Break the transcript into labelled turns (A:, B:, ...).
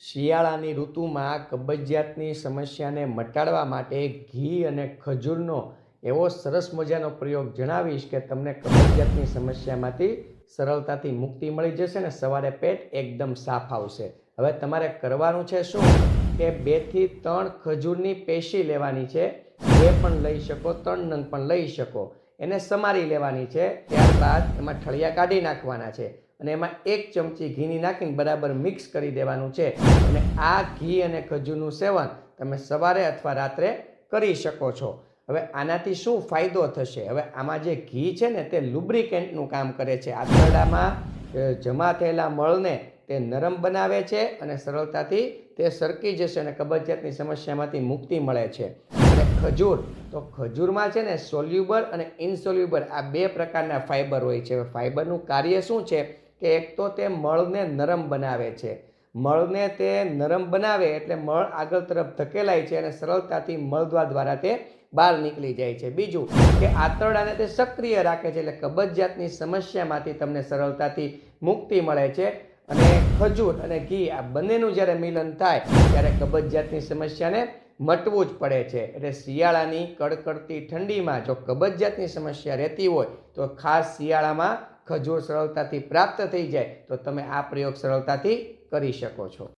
A: શિયાળાની ઋતુમાં કબજિયાતની સમસ્યાને મટાડવા માટે ઘી અને ખજૂરનો એવો સરસ મજાનો પ્રયોગ જણાવીશ કે તમને કબજિયાતની સમસ્યામાંથી સરળતાથી મુક્તિ મળી જશે ને સવારે પેટ એકદમ સાફ આવશે. હવે તમારે કરવાનું છે શું? કે બેથી ત્રણ ખજૂરની પેશી લેવાની છે. બે પણ લઈ શકો, ત્રણ નંગ પણ લઈ શકો. એને સમારી લેવાની છે. ત્યારબાદ એમાં ઠળિયા કાઢી નાખવાના છે અને એમાં એક ચમચી ઘીની નાખીને બરાબર મિક્સ કરી દેવાનું છે. અને આ ઘી અને ખજૂરનું સેવન તમે સવારે અથવા રાત્રે કરી શકો છો. હવે આનાથી શું ફાયદો થશે? હવે આમાં જે ઘી છે ને તે લુબ્રિકેન્ટનું કામ કરે છે. આંતરડામાં જમા થયેલા મળને તે નરમ બનાવે છે અને સરળતાથી તે સરકી જશે અને કબજિયાતની સમસ્યામાંથી મુક્તિ મળે છે. ખજૂર. તો ખજૂરમાં છે ને સોલ્યુબર અને ઇનસોલ્યુબર આ બે પ્રકારના ફાઇબર હોય છે. ફાઇબરનું કાર્ય શું છે? કે એક તો તે મળને નરમ બનાવે છે. મળને તે નરમ બનાવે એટલે મળ આગળ તરફ ધકેલાય છે અને સરળતાથી મળદ્વાર દ્વારા તે બહાર નીકળી જાય છે. બીજું કે આંતરડાને તે સક્રિય રાખે છે એટલે કબજિયાતની સમસ્યામાંથી તમને સરળતાથી મુક્તિ મળે છે. અને ખજૂર અને ઘી આ બંનેનું જ્યારે મિલન થાય ત્યારે કબજિયાતની સમસ્યાને મટવું જ પડે છે. એટલે શિયાળાની કડકડતી ઠંડીમાં જો કબજિયાતની સમસ્યા રહેતી હોય, તો ખાસ શિયાળામાં ખજૂર સરળતાથી પ્રાપ્ત થઈ જાય. તો તમે આ પ્રયોગ સરળતાથી કરી શકો છો.